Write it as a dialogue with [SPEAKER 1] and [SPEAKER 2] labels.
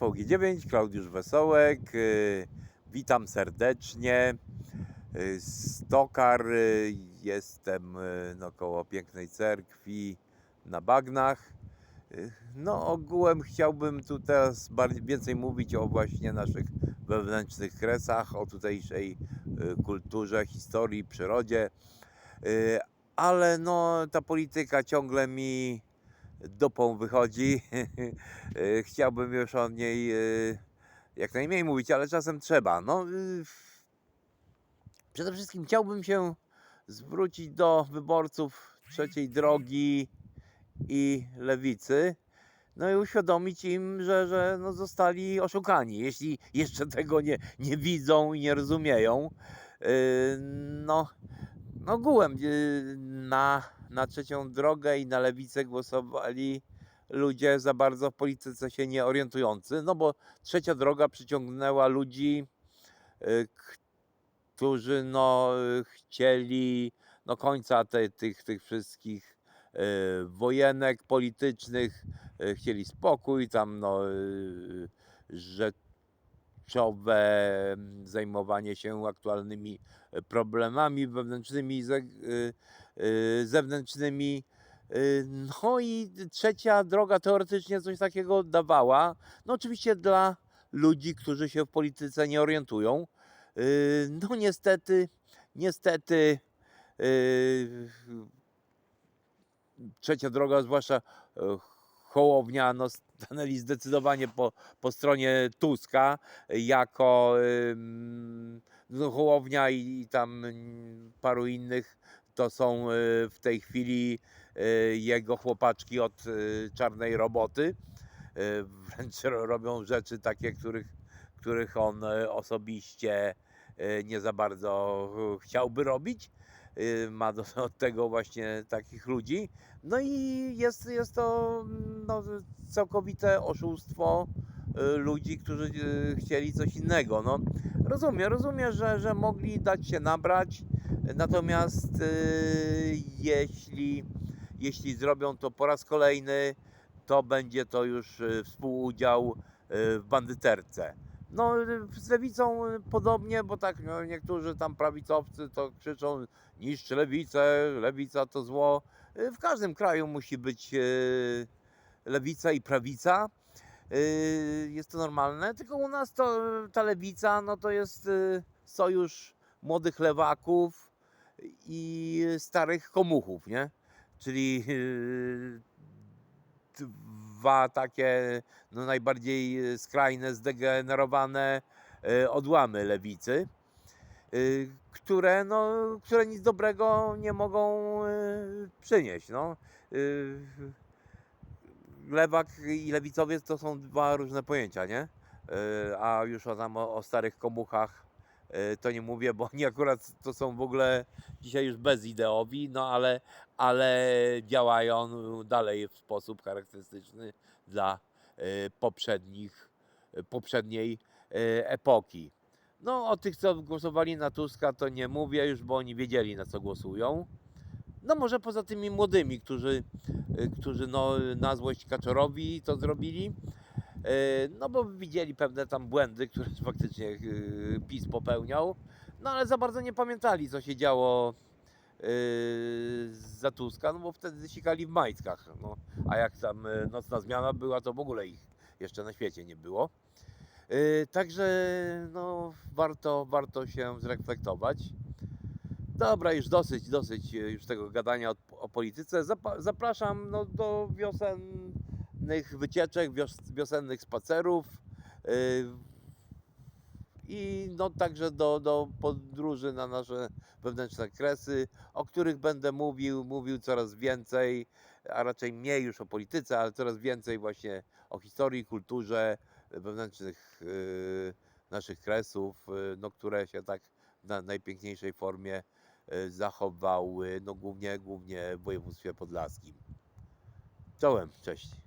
[SPEAKER 1] VG9, Klaudiusz Wesołek. y, Witam serdecznie. Y, Stokar, y, jestem no, koło pięknej cerkwi na Bagnach. No ogółem chciałbym tu teraz bardziej, więcej mówić o właśnie naszych wewnętrznych kresach, o tutejszej kulturze, historii, przyrodzie. Ale no ta polityka ciągle mi dupą wychodzi. Y, Chciałbym już o niej y, jak najmniej mówić, ale czasem trzeba. No, y, przede wszystkim chciałbym się zwrócić do wyborców trzeciej drogi i lewicy. No i uświadomić im, że, że no zostali oszukani. Jeśli jeszcze tego nie, nie widzą i nie rozumieją, yy, no, no ogółem yy, na, na trzecią drogę i na lewicę głosowali ludzie za bardzo w polityce się nie orientujący, no bo trzecia droga przyciągnęła ludzi, y, którzy no chcieli no końca te, tych, tych wszystkich y, wojenek politycznych, y, chcieli spokój, tam no y, rzeczowe mm, zajmowanie się aktualnymi y, problemami wewnętrznymi, y, y, zewnętrznymi. No i trzecia droga teoretycznie coś takiego dawała. No oczywiście dla ludzi, którzy się w polityce nie orientują. No niestety, niestety trzecia droga, zwłaszcza e, Hołownia, no stanęli zdecydowanie po, po stronie Tuska, jako no, Hołownia i, i tam mm, paru innych to są y, w tej chwili y, jego chłopaczki od y, czarnej roboty. Wręcz ro- robią rzeczy takie, których, których on osobiście nie za bardzo chciałby robić. Y, Ma do, od tego właśnie takich ludzi. No i jest, jest to mm, no, całkowite oszustwo y, ludzi, którzy y, chcieli coś innego. No, rozumiem, rozumiem, że, że mogli dać się nabrać, natomiast jeśli, jeśli zrobią to po raz kolejny, to będzie to już współudział w bandyterce. No, z lewicą y, podobnie, bo tak no, niektórzy tam prawicowcy to krzyczą niszcz lewicę, lewica to zło. Y, W każdym kraju musi być y, lewica i prawica. Jest to normalne, tylko u nas to ta lewica no to jest sojusz młodych lewaków i starych komuchów, nie? Czyli dwa takie no, najbardziej skrajne, zdegenerowane y, odłamy lewicy, y, które, no, które nic dobrego nie mogą y, przynieść. No. Y, Lewak i lewicowiec to są dwa różne pojęcia, nie? Y, A już o, tam o, o starych komuchach y, to nie mówię, bo oni akurat to są w ogóle dzisiaj już bezideowi, no ale, ale działają dalej w sposób charakterystyczny dla y, poprzednich, y, poprzedniej y, epoki. No o tych, co głosowali na Tuska, to nie mówię już, bo oni wiedzieli, na co głosują. No może poza tymi młodymi, którzy, y, którzy no, na złość Kaczorowi to zrobili. Y, No bo widzieli pewne tam błędy, które faktycznie y, PiS popełniał. No ale za bardzo nie pamiętali, co się działo yy, za Tuska, no bo wtedy sikali w majtkach. No, a jak tam nocna zmiana była, to w ogóle ich jeszcze na świecie nie było. Także no, warto, warto się zreflektować. Dobra, już dosyć, dosyć już tego gadania o, o polityce. Zapraszam no, do wiosennych wycieczek, wios- wiosennych spacerów. Yy, i no także do, do podróży na nasze wewnętrzne kresy, o których będę mówił, mówił coraz więcej, a raczej mniej już o polityce, ale coraz więcej właśnie o historii, kulturze wewnętrznych yy, naszych kresów, yy, no, które się tak na najpiękniejszej formie zachowały, no głównie, głównie w województwie podlaskim. Czołem, cześć.